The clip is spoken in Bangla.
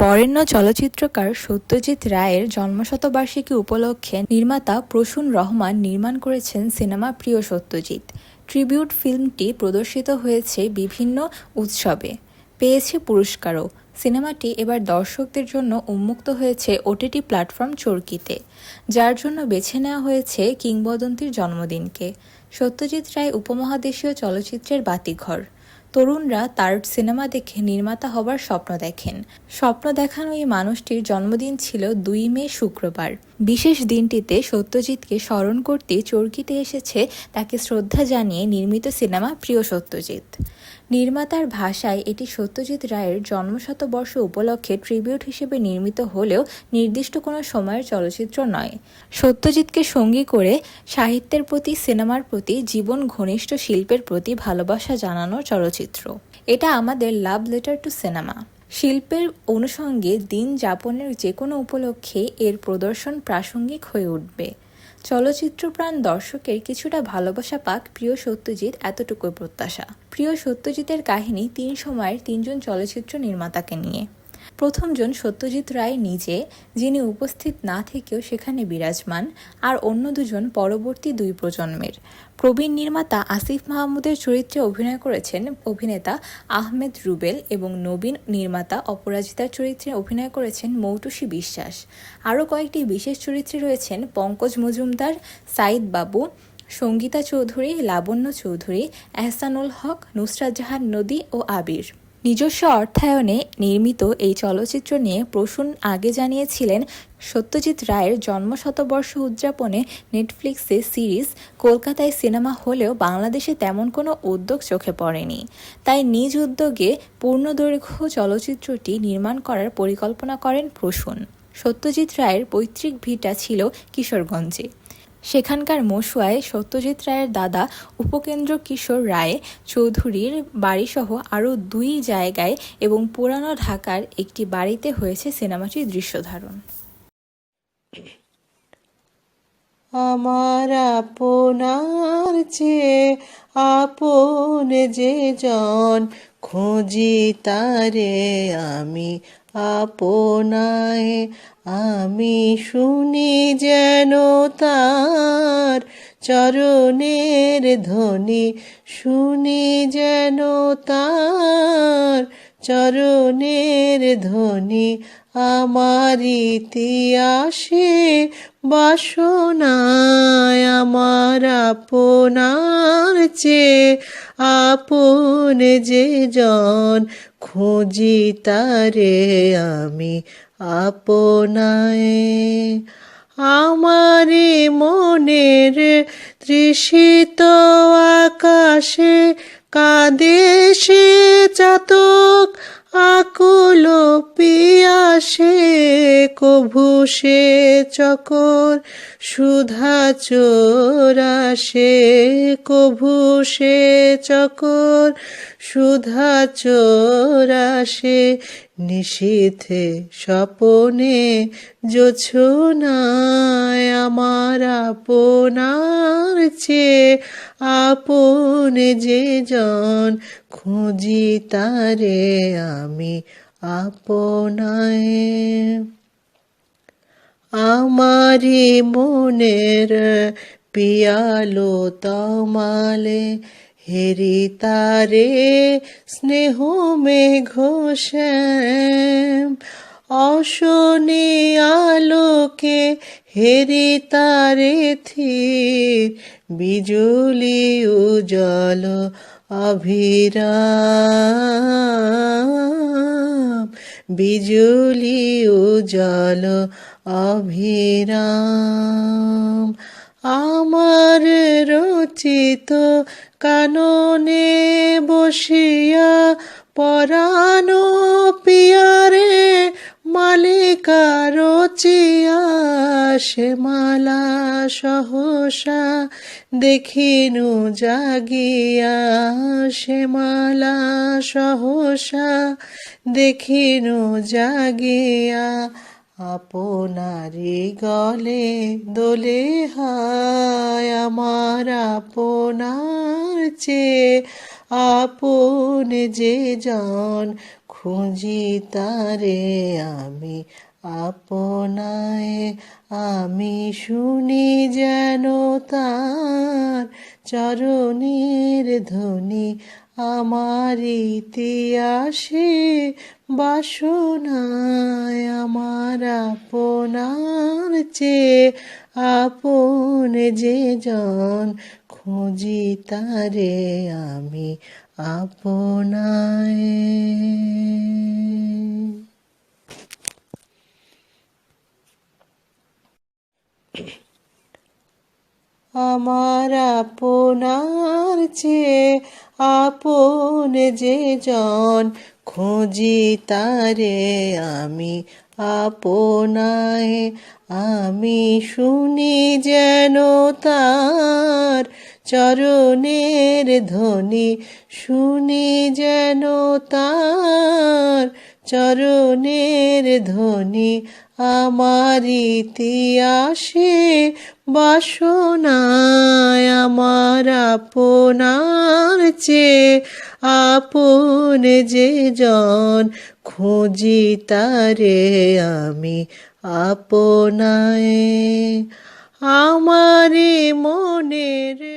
বরেণ্য চলচ্চিত্রকার সত্যজিৎ রায়ের জন্মশতবার্ষিকী উপলক্ষে নির্মাতা প্রসূন রহমান নির্মাণ করেছেন সিনেমা প্রিয় সত্যজিৎ। ট্রিবিউট ফিল্মটি প্রদর্শিত হয়েছে বিভিন্ন উৎসবে। পেয়েছে পুরস্কারও। সিনেমাটি এবার দর্শকদের জন্য উন্মুক্ত হয়েছে ওটিটি প্ল্যাটফর্ম চরকিতে, যার জন্য বেছে নেওয়া হয়েছে কিংবদন্তির জন্মদিনকে। সত্যজিৎ রায় উপমহাদেশীয় চলচ্চিত্রের বাতিঘর। তরুণরা তার সিনেমা দেখে নির্মাতা হবার স্বপ্ন দেখেন। স্বপ্ন দেখানো এই মানুষটির জন্মদিন ছিল দুই মে শুক্রবার। বিশেষ দিনটিতে সত্যজিৎকে স্মরণ করতে চরকিতে এসেছে তাকে শ্রদ্ধা জানিয়ে নির্মিত সিনেমা প্রিয় সত্যজিৎ। নির্মাতার ভাষায় এটি সত্যজিৎ রায়ের জন্মশতবর্ষ উপলক্ষে ট্রিবিউট হিসেবে নির্মিত হলেও নির্দিষ্ট কোনো সময়ের চলচ্চিত্র নয়। সত্যজিৎকে সঙ্গী করে সাহিত্যের প্রতি, সিনেমার প্রতি, জীবন ঘনিষ্ঠ শিল্পের প্রতি ভালোবাসা জানানোর চলচ্চিত্র। এটা আমাদের লাভ লেটার টু সিনেমা শিল্পের অনুষঙ্গে দিন যাপনের যে কোনো উপলক্ষে এর প্রদর্শন প্রাসঙ্গিক হয়ে উঠবে। চলচ্চিত্রপ্রাণ দর্শকের কিছুটা ভালোবাসা পাক প্রিয় সত্যজিৎ এতটুকু প্রত্যাশা। প্রিয় সত্যজিতের কাহিনী তিন সময়ের তিনজন চলচ্চিত্র নির্মাতাকে নিয়ে। প্রথমজন সত্যজিৎ রায় নিজে, যিনি উপস্থিত না থেকেও সেখানে বিরাজমান, আর অন্য দুজন পরবর্তী দুই প্রজন্মের। প্রবীণ নির্মাতা আসিফ মাহমুদের চরিত্রে অভিনয় করেছেন অভিনেতা আহমেদ রুবেল এবং নবীন নির্মাতা অপরাজিতার চরিত্রে অভিনয় করেছেন মৌটুসী বিশ্বাস। আরও কয়েকটি বিশেষ চরিত্রে রয়েছেন পঙ্কজ মজুমদার, সাইদ বাবু, সঙ্গীতা চৌধুরী, লাবণ্য চৌধুরী, এহসানুল হক, নুসরাত জাহান নদী ও আবির। নিজস্ব অর্থায়নে নির্মিত এই চলচ্চিত্র নিয়ে প্রসূন আগে জানিয়েছিলেন, সত্যজিৎ রায়ের জন্মশতবর্ষ উদযাপনে নেটফ্লিক্সে সিরিজ কলকাতায় সিনেমা হলেও বাংলাদেশে তেমন কোনো উদ্যোগ চোখে পড়েনি। তাই নিজ উদ্যোগে পূর্ণদৈর্ঘ্য চলচ্চিত্রটি নির্মাণ করার পরিকল্পনা করেন প্রসূন। সত্যজিৎ রায়ের পৈতৃক ভিটা ছিল কিশোরগঞ্জে। সেখানকার মশুয়ায় সত্যজিৎ রায়ের দাদা উপকেন্দ্র কিশোর রায় চৌধুরীর বাড়িসহ আরও দুই জায়গায় এবং পুরানো ঢাকার একটি বাড়িতে হয়েছে সিনেমাটির দৃশ্যধারণ আমার আপনার চেয়ে আপন যে জন, খুঁজি তারে আমি আপনায়। আমি শুনি যেন তার চরণের ধ্বনি শুনি যেন তার চরণের ধ্বনি আমার ইতিহাসে বাসনায় আমার আপনার চেয়ে আপন যে জন খুঁজি তারে আমি আপনায়। আমারে মনের তৃষিত আকাশে কাঁদে সে চাতক আকুল পিয়াসে কভু সে চকর সুধা চোরাসে কভু সে চকর সুধা চোরাসে নিশীথে স্বপনে জোছনায় আমার আপনার চেয়ে আপন যে জন খুঁজি তারে আমি আপনায়। আমারি মনের পিয়ালো তমালে হেরি তারে স্নেহ মেঘ শ্যাম। অশনি আলোকে হেরি তারে থির। বিজুলি উজল অভিরাম। বিজুলি উজল অভিরাম। আমার রচিত কাননে বসিয়া পরানো পিয়ারে মালিকা রচিয়া সে মালা সহসা দেখিনু জাগিয়া সে মালা সহসা দেখিনু জাগিয়া আপনারি গলে দোলে হায় আমার আপনার চেয়ে আপন যে জন খুঁজি তারে আমি আপনায় আমি শুনি যেন তার চরণের ধ্বনি আমার ইতিহাসে বাসনায় আমার আপনার চেয়ে আপন যে জন খুঁজি তারে আমি আপনায়। আমার আপনার চেয়ে আপন যে জন, খুঁজি তারে আমি আপনায়। আমি শুনি যেন তার চরণের ধ্বনি, শুনি যেন তার চরণের ধ্বনি আমার ইতিহাসে বাসনায় আমার আপনার চেয়ে। আপন যে জন খুঁজি তারে আমি আপনায়। আমারে মনের